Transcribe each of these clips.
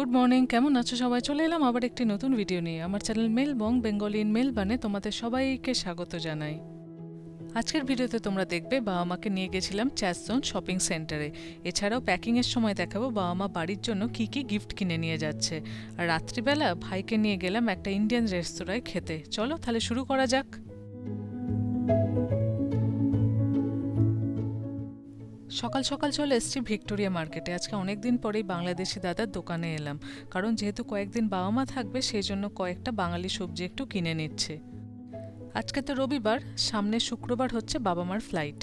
Good morning কেমন আছো সবাই? চলে এলাম আবার একটি নতুন ভিডিও নিয়ে। আমার channel male bong Bengali in male বানে তোমাদের সবাইকে স্বাগত জানাই। আজকের ভিডিওতে তোমরা দেখবে, বাবা মাকে নিয়ে গেছিলাম চ্যাসজন শপিং সেন্টারে এছাড়াও প্যাকিংয়ের সময় দেখাবো বাবা মা বাড়ির জন্য কি কি গিফট কিনে নিয়ে যাচ্ছে। আর রাত্রিবেলা ভাইকে নিয়ে গেলাম একটা ইন্ডিয়ান রেস্তোরাঁয় খেতে। চলো তাহলে শুরু করা যাক। সকাল সকাল চলে এসেছি ভিক্টোরিয়া মার্কেটে। আজকে অনেক দিন পরেই বাংলাদেশি দাদার দোকানে এলাম। কারণ যেহেতু কয়েকদিন বাবা মা থাকবে সেই জন্য কয়েকটা বাঙালি সবজি একটু কিনে নিচ্ছে। আজকে তো রবিবার, সামনে শুক্রবার হচ্ছে বাবা মার ফ্লাইট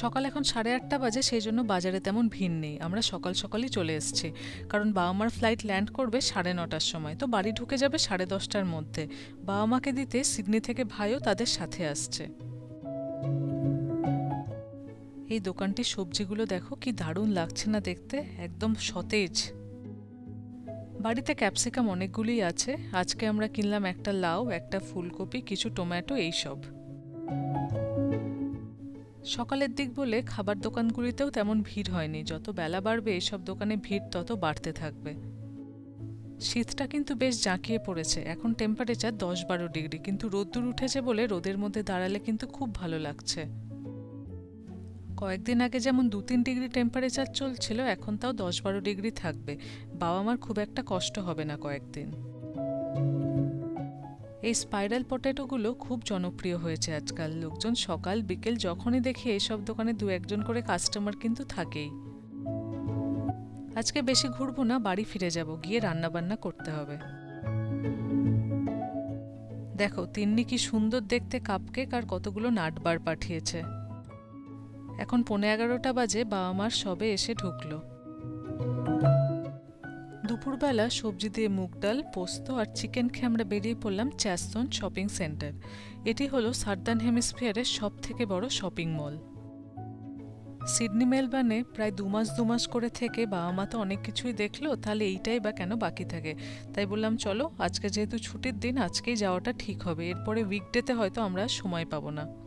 সকাল এখন সাড়ে আটটা বাজে সেই জন্য বাজারে তেমন ভিড় নেই। আমরা সকাল সকালই চলে এসেছি। কারণ বাবা মার ফ্লাইট ল্যান্ড করবে সাড়ে নটার সময়। তো বাড়ি ঢুকে যাবে সাড়ে দশটার মধ্যে। বাবা মাকে দিতে সিডনি থেকে ভাইও তাদের সাথে আসছে। এই দোকানটির সবজিগুলো দেখো কি দারুণ লাগছে না দেখতে, একদম সতেজ। বাড়িতে ক্যাপসিকাম অনেকগুলোই আছে, আজকে আমরা কিনলাম একটা লাউ, একটা ফুলকপি, কিছু টমেটো, এইসব। সকালের দিক বলে খাবার দোকানগুলিতেও তেমন ভিড় হয়নি, যত বেলা বাড়বে এইসব দোকানে ভিড় তত বাড়তে থাকবে। শীতটা কিন্তু বেশ জাঁকিয়ে পড়েছে, এখন টেম্পারেচার দশ বারো ডিগ্রি, কিন্তু রোদ্দুর উঠেছে বলে রোদের মধ্যে দাঁড়ালে কিন্তু খুব ভালো লাগছে। কয়েকদিন আগে যেমন দু তিন ডিগ্রি টেম্পারেচার চলছিল, এখন তাও দশ বারো ডিগ্রি থাকবে। বাবা মার খুব একটা কষ্ট হবে না কয়েকদিন। এই স্পাইরাল পটেটোগুলো খুব জনপ্রিয় হয়েছে আজকাল। লোকজন সকাল, বিকেল যখনই দেখি এইসব দোকানে দু একজন করে কাস্টমার কিন্তু থাকেই। আজকে বেশি ঘুরবো না, বাড়ি ফিরে যাব, গিয়ে রান্না বান্না করতে হবে। দেখো, তিন্নি কি সুন্দর দেখতে কাপকেক আর কতগুলো নাটবার পাঠিয়েছে। এখন পৌনে এগারোটা বাজে, বাবা মার সবে এসে ঢুকলো। দুপুরবেলা সবজি দিয়ে মুগ ডাল, পোস্ত আর চিকেন খেয়ে আমরা বেরিয়ে পড়লাম চ্যাস্তন শপিং সেন্টার। এটি হলো সার্দার্ন হেমিস্ফিয়ারের সব থেকে বড় শপিং মল। সিডনি মেলবার্নে প্রায় দু মাস দু মাস করে থেকে বাবা মা তো অনেক কিছুই দেখল, তাহলে এইটাই বা কেন বাকি থাকে? তাই বললাম, চলো, আজকে যেহেতু ছুটির দিন, আজকেই যাওয়াটা ঠিক হবে। এরপরে উইকডেতে হয়তো আমরা সময় পাবো না।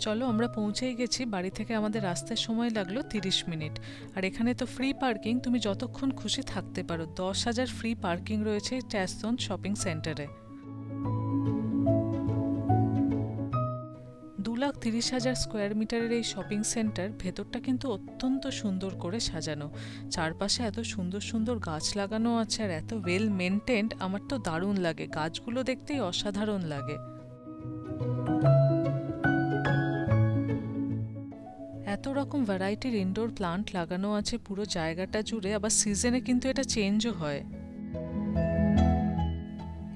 চলো আমরা পৌঁছেই গেছি। বাড়ি থেকে আমাদের রাস্তায় সময় লাগল তিরিশ মিনিট। আর এখানে তো ফ্রি পার্কিং তুমি যতক্ষণ খুশি থাকতে পারো। দশ হাজার ফ্রি পার্কিং রয়েছে ট্যাসন শপিং সেন্টারে দু লাখ তিরিশ হাজার স্কোয়ার মিটারের এই শপিং সেন্টার ভেতরটা কিন্তু অত্যন্ত সুন্দর করে সাজানো। চারপাশে এত সুন্দর সুন্দর গাছ লাগানো আছে আর এত ওয়েল মেনটেন্ড আমার তো দারুণ লাগে। গাছগুলো দেখতেই অসাধারণ লাগে। এত রকম ভ্যারাইটির ইনডোর প্লান্ট লাগানো আছে পুরো জায়গাটা জুড়ে, আবার সিজনে কিন্তু এটা চেঞ্জও হয়।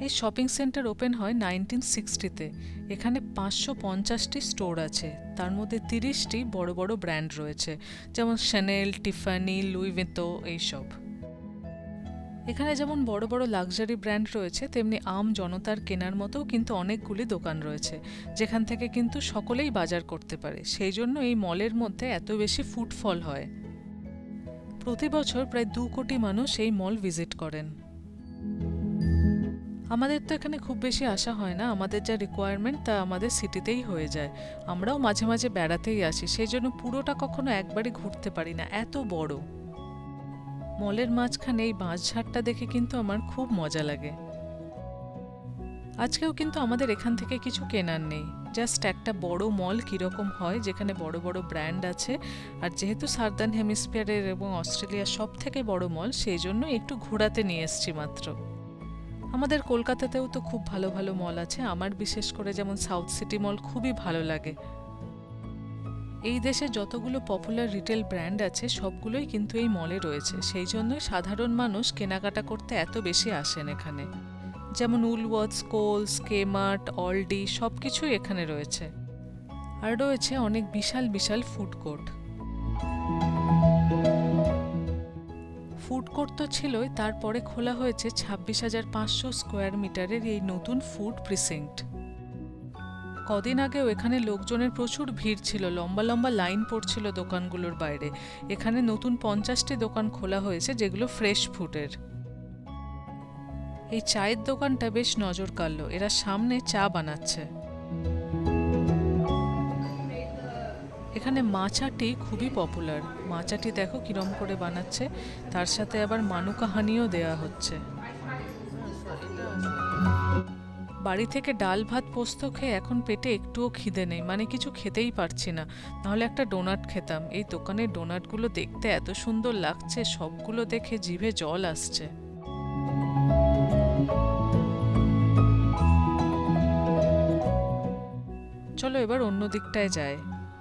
এই শপিং সেন্টার ওপেন হয় নাইনটিন সিক্সটিতে এখানে পাঁচশো পঞ্চাশটি স্টোর আছে। তার মধ্যে তিরিশটি বড় বড় ব্র্যান্ড রয়েছে। যেমন শ্যানেল টিফানি লুইভেতো এইসব। এখানে যেমন বড় বড় লাক্সারি ব্র্যান্ড রয়েছে, তেমনি আম জনতার কেনার মতোও কিন্তু অনেকগুলি দোকান রয়েছে, যেখান থেকে কিন্তু সকলেই বাজার করতে পারে। সেই জন্য এই মলের মধ্যে এত বেশি ফুটফল হয়। প্রতি বছর প্রায় দু কোটি মানুষ এই মল ভিজিট করেন। আমাদের তো এখানে খুব বেশি আসা হয় না। আমাদের যা রিকোয়ারমেন্ট তা আমাদের সিটিতেই হয়ে যায়। আমরাও মাঝে মাঝে বেড়াতেই আসি। সেই জন্য পুরোটা কখনো একবারই ঘুরতে পারি না। এত বড়। মলের মাঝখানে এই বাঁশঝাড়টা দেখে কিন্তু আমার খুব মজা লাগে। আজকেও কিন্তু আমাদের এখান থেকে কিছু কেনার নেই। জাস্ট একটা বড় মল কীরকম হয়, যেখানে বড় বড় ব্র্যান্ড আছে, আর যেহেতু সার্দার্ন হেমিস্ফিয়ারের এবং অস্ট্রেলিয়ার সব থেকে বড় মল, সেই জন্য একটু ঘোরাতে নিয়ে এসছি মাত্র। আমাদের কলকাতাতেও তো খুব ভালো ভালো মল আছে। আমার বিশেষ করে যেমন সাউথ সিটি মল খুবই ভালো লাগে। এই দেশে যতগুলো পপুলার রিটেল ব্র্যান্ড আছে, সবগুলোই কিন্তু এই মলে রয়েছে। সেই জন্যই সাধারণ মানুষ কেনাকাটা করতে এত বেশি আসেন এখানে। যেমন উলওয়ার্থস কোলস কেমার্ট অলডি সব কিছুই এখানে রয়েছে। আর রয়েছে অনেক বিশাল বিশাল ফুড কোর্ট ফুড কোর্ট তো ছিলই, তারপরে খোলা হয়েছে ছাব্বিশ হাজার পাঁচশো স্কোয়ার মিটারের এই নতুন ফুড প্রিসেন্ট কদিন আগেও এখানে লোকজনের প্রচুর ভিড় ছিল। লম্বা লম্বা লাইন পড়ছিল দোকানগুলোর বাইরে। এখানে নতুন পঞ্চাশটি দোকান খোলা হয়েছে, যেগুলো ফ্রেশ ফুডের। এই চায়ের দোকানটা বেশ নজর কাড়লো এরা সামনে চা বানাচ্ছে। এখানে মাচাটি খুবই পপুলার। মাচাটি দেখো কিরম করে বানাচ্ছে। তার সাথে আবার মানুকাহানিও দেওয়া হচ্ছে। বাড়ি থেকে ডাল ভাত পোস্ত খেয়ে এখন পেটে একটুও খিদে নেই। মানে কিছু খেতেই পারছি না। নাহলে একটা ডোনাট খেতাম। এই দোকানের ডোনাটগুলো দেখতে এত সুন্দর লাগছে, সবগুলো দেখে জিভে জল আসছে। চলো এবার অন্য দিকটায় যায়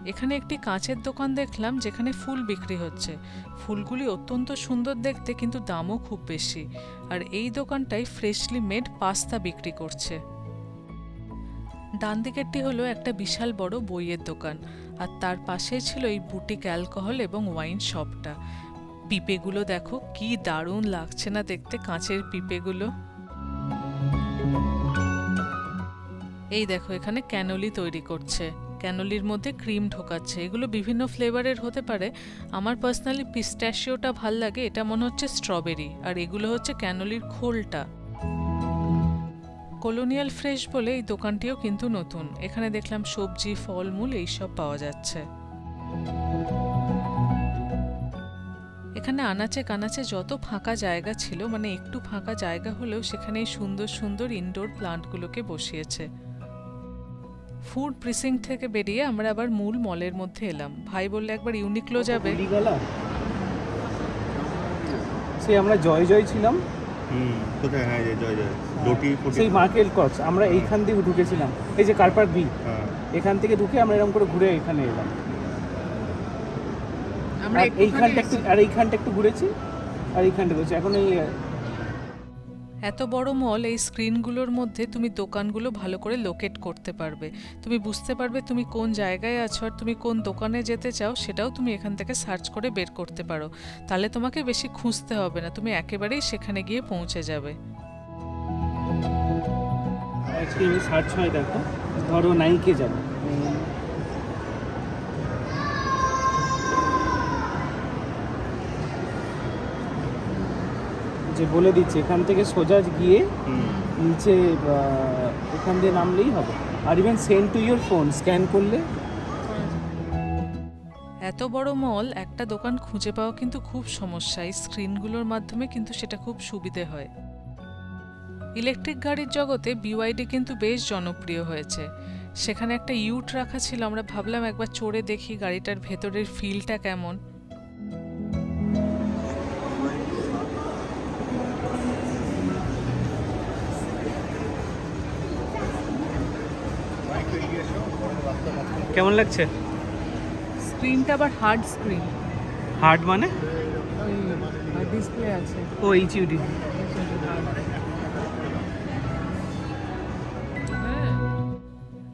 এখানে একটি কাঁচের দোকান দেখলাম, যেখানে ফুল বিক্রি হচ্ছে। ফুলগুলি অত্যন্ত সুন্দর দেখতে, কিন্তু দামও খুব বেশি। আর এই দোকানটাই ফ্রেশলি মেড পাস্তা বিক্রি করছে। ডান দিকেরটি হলো একটা বিশাল বড় বইয়ের দোকান, আর তার পাশে ছিল এই বুটিক অ্যালকোহল এবং ওয়াইন শপটা। পিপেগুলো দেখো, কি দারুণ লাগছে না দেখতে কাঁচের পিপেগুলো। এই দেখো, এখানে ক্যানোলি তৈরি করছে। ক্যানোলির মধ্যে ক্রিম ঢোকাচ্ছে। এগুলো বিভিন্ন ফ্লেভারের হতে পারে। আমার পার্সোনালি পিস্ট্যাশিওটা ভালো লাগে, এটা মনে হচ্ছে স্ট্রবেরি, আর এগুলো হচ্ছে ক্যানোলির খোলটা। কলোনিয়াল ফ্রেশ বলে এই দোকানটিও কিন্তু নতুন। এখানে দেখলাম সবজি, ফলমূল এইসব পাওয়া যাচ্ছে। এখানে আনাচে কানাচে যত ফাঁকা জায়গা ছিল মানে একটু ফাঁকা জায়গা হলেও সেখানে সুন্দর সুন্দর ইনডোর প্লান্টগুলোকে বসিয়েছে। ফুড প্রিসিং থেকে বেরিয়ে আমরা আবার মূল মলের মধ্যে এলাম। ভাই বললে একবার ইউনিকলো যাবে। সেই আমরা জয় জয় ছিলাম। কোথায়? হ্যাঁ জয় জয় রুটি সেই মার্কেট কক্স আমরা এইখান দিয়ে ঢুকেছিলাম। এই যে কারপার বি হ্যাঁ। এখান থেকে ঢুকে আমরা এরকম করে ঘুরে এখানে এলাম। এইখানটা একটু আর এইখানটা একটু ঘুরেছি আর এইখানটা ঘুরেছি। এখন এই এত বড় মল এই স্ক্রিনগুলোর মধ্যে তুমি দোকানগুলো ভালো করে লোকেট করতে পারবে। তুমি বুঝতে পারবে তুমি কোন জায়গায় আছো আর তুমি কোন দোকানে যেতে চাও সেটাও তুমি এখান থেকে সার্চ করে বের করতে পারো। তাহলে তোমাকে বেশি খুঁজতে হবে না, তুমি একেবারেই সেখানে গিয়ে পৌঁছে যাবে। সার্চ হয় দেখো, ধরো নাইকে যাব। যে বলে দিচ্ছে এখান থেকে সোজা গিয়ে নিচে এখান দিয়ে নামলেই হবে। আর even send to your phone scan করলে এত বড় মল একটা দোকান খুঁজে পাওয়া কিন্তু খুব সমস্যা। এই স্ক্রিনগুলোর মাধ্যমে কিন্তু সেটা খুব সুবিধে হয়। ইলেকট্রিক গাড়ির জগতে বিওয়াইডি কিন্তু বেশ জনপ্রিয় হয়েছে। সেখানে একটা ইউট রাখা ছিল আমরা ভাবলাম একবার চড়ে দেখি গাড়িটার ভেতরের ফিলটা কেমন। কেমন লাগছে? স্ক্রিনটা আবার হার্ড স্ক্রিন হার্ড মানে? ডিসপ্লে আছে। ও এইচ ইউডি হ্যাঁ।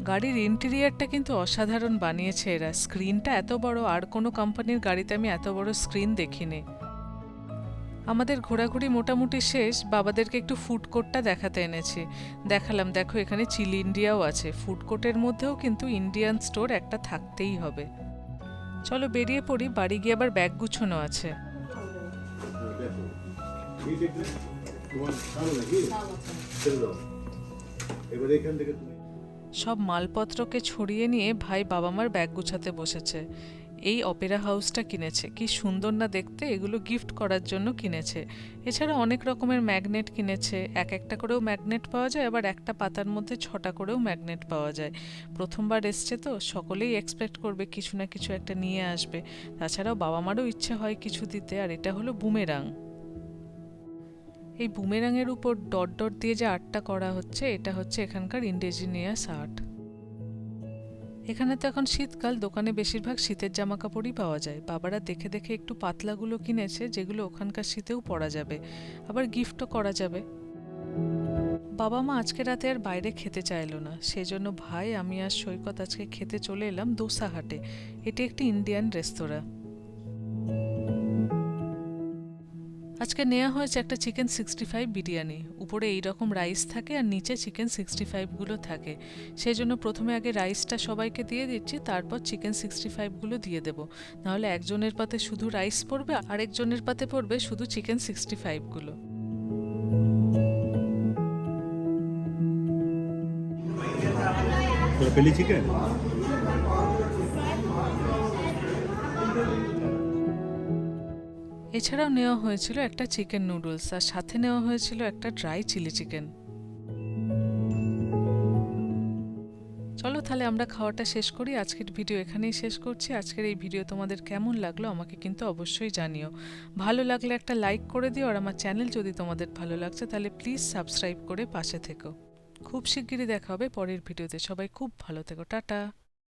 গাড়ির ইন্টেরিয়ারটা কিন্তু অসাধারণ বানিয়েছে এরা। স্ক্রিনটা এত বড় আর কোনো কোম্পানির গাড়িতে আমি এত বড় স্ক্রিন দেখিনি। আমাদের ঘোরাঘুরি মোটামুটি শেষ, বাবাদেরকে একটু ফুড কোর্টটা দেখাতে এনেছি। দেখালাম, দেখো এখানে চিলি ইন্ডিয়াও আছে। ফুড কোর্টের মধ্যেও কিন্তু ইন্ডিয়ান স্টোর একটা থাকতেই হবে। চলো বেরিয়ে পড়ি, বাড়ি গিয়ে আবার ব্যাগ গুছানো আছে। সব মালপত্রকে ছড়িয়ে নিয়ে ভাই বাবা মার ব্যাগ গুছাতে বসেছে। এই অপেরা হাউসটা কিনেছে। কি সুন্দর না দেখতে, এগুলো গিফট করার জন্য কিনেছে। এছাড়া অনেক রকমের ম্যাগনেট কিনেছে। এক একটা করেও ম্যাগনেট পাওয়া যায়, আবার একটা পাতার মধ্যে ছটা করেও ম্যাগনেট পাওয়া যায়। প্রথমবার এসছে তো, সকলেই এক্সপেক্ট করবে কিছু না কিছু একটা নিয়ে আসবে। তাছাড়াও বাবা মারও ইচ্ছে হয় কিছু দিতে, আর এটা হলো বুমেরাং এই বুমেরাংয়ের উপর ডট ডট দিয়ে যে আর্টটা করা হচ্ছে, এটা হচ্ছে এখানকার ইন্ডিজিনিয়াস আর্ট এখানে তো এখন শীতকাল, দোকানে বেশিরভাগ শীতের জামা কাপড়ই পাওয়া যায়। বাবারা দেখে দেখে একটু পাতলাগুলো কিনেছে, যেগুলো ওখানকার শীতেও পরা যাবে। আবার গিফটও করা যাবে। বাবা মা আজকে রাতে আর বাইরে খেতে চাইল না। সেজন্য ভাই, আমি আর সৈকত আজকে খেতে চলে এলাম দোসা হাটে। এটি একটি ইন্ডিয়ান রেস্তোরাঁ। আজকে নেওয়া হয়েছে একটা চিকেন সিক্সটি ফাইভ বিরিয়ানি। উপরে এই রকম রাইস থাকে আর নিচে চিকেন সিক্সটি ফাইভগুলো থাকে। সেই জন্য প্রথমে আগে রাইসটা সবাইকে দিয়ে দিচ্ছি, তারপর চিকেন সিক্সটি ফাইভগুলো দিয়ে দেবো। নাহলে একজনের পাতে শুধু রাইস পড়বে, আরেকজনের পাতে পড়বে শুধু চিকেন সিক্সটি ফাইভগুলো চিকেন এছাড়াও নেওয়া হয়েছিল একটা চিকেন নুডলস আর সাথে নেওয়া হয়েছিল একটা ড্রাই চিলি চিকেন। চলো তাহলে আমরা খাওয়াটা শেষ করি। আজকের ভিডিও এখানেই শেষ করছি। আজকের এই ভিডিও তোমাদের কেমন লাগল আমাকে কিন্তু অবশ্যই জানিও। ভালো লাগলে একটা লাইক করে দিও আর আমার চ্যানেল যদি তোমাদের ভালো লাগছে তাহলে প্লিজ সাবস্ক্রাইব করে পাশে থেকো। খুব শিগগিরই দেখা হবে পরের ভিডিওতে। সবাই খুব ভালো থেকো। টাটা।